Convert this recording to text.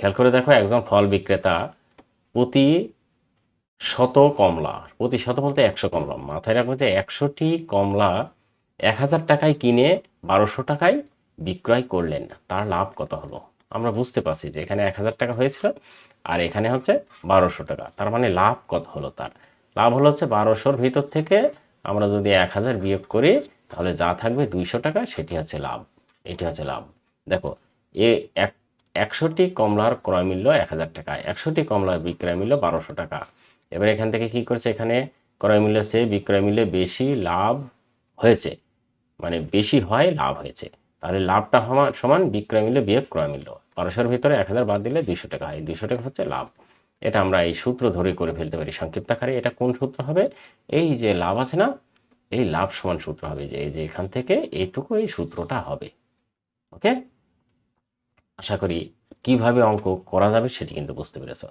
খেয়াল করে দেখো একজন ফল বিক্রেতা প্রতি শত কমলা, প্রতি শত বলতে একশো কমলা, মাথায় রাখব যে একশোটি কমলা এক হাজার টাকায় কিনে বারোশো টাকায় বিক্রয় করলেন। তার লাভ কত হলো? আমরা বুঝতে পারছি যে এখানে এক হাজার টাকা হয়েছিল আর এখানে হচ্ছে বারোশো টাকা। তার মানে লাভ কত হলো তার? লাভ হলো হচ্ছে বারোশোর ভিতর থেকে আমরা যদি এক হাজার বিয়োগ করি, তাহলে যা থাকবে দুইশো টাকা, সেটি হচ্ছে লাভ। এটি হচ্ছে লাভ। দেখো, এ এক একশোটি কমলার ক্রয় মূল্য এক হাজার টাকা, একশোটি কমলার বিক্রয় মূল্য বারোশো টাকা। এবার এখান থেকে কি করছে? এখানে ক্রয় মূল্যের চেয়ে বিক্রয় মূল্যে বেশি লাভ হয়েছে। মানে বেশি হয়, লাভ হয়েছে। তাহলে লাভটা সমান বিক্রয় মূল্য বিয়োগ ক্রয় মূল্য। বারোশোর ভিতরে এক হাজার বাদ দিলে দুইশো টাকা হয়। দুইশো টাকা হচ্ছে লাভ। এটা আমরা এই সূত্র ধরে করে ফেলতে পারি সংক্ষিপ্ত আকারে এটা কোন সূত্র হবে? এই যে লাভ আছে না, এই লাভ সমান সূত্র হবে যে, এই যে এখান থেকে এইটুকু এই সূত্রটা হবে। ওকে? আশা করি কীভাবে অঙ্ক করা যাবে সেটি কিন্তু বুঝতে পেরেছ।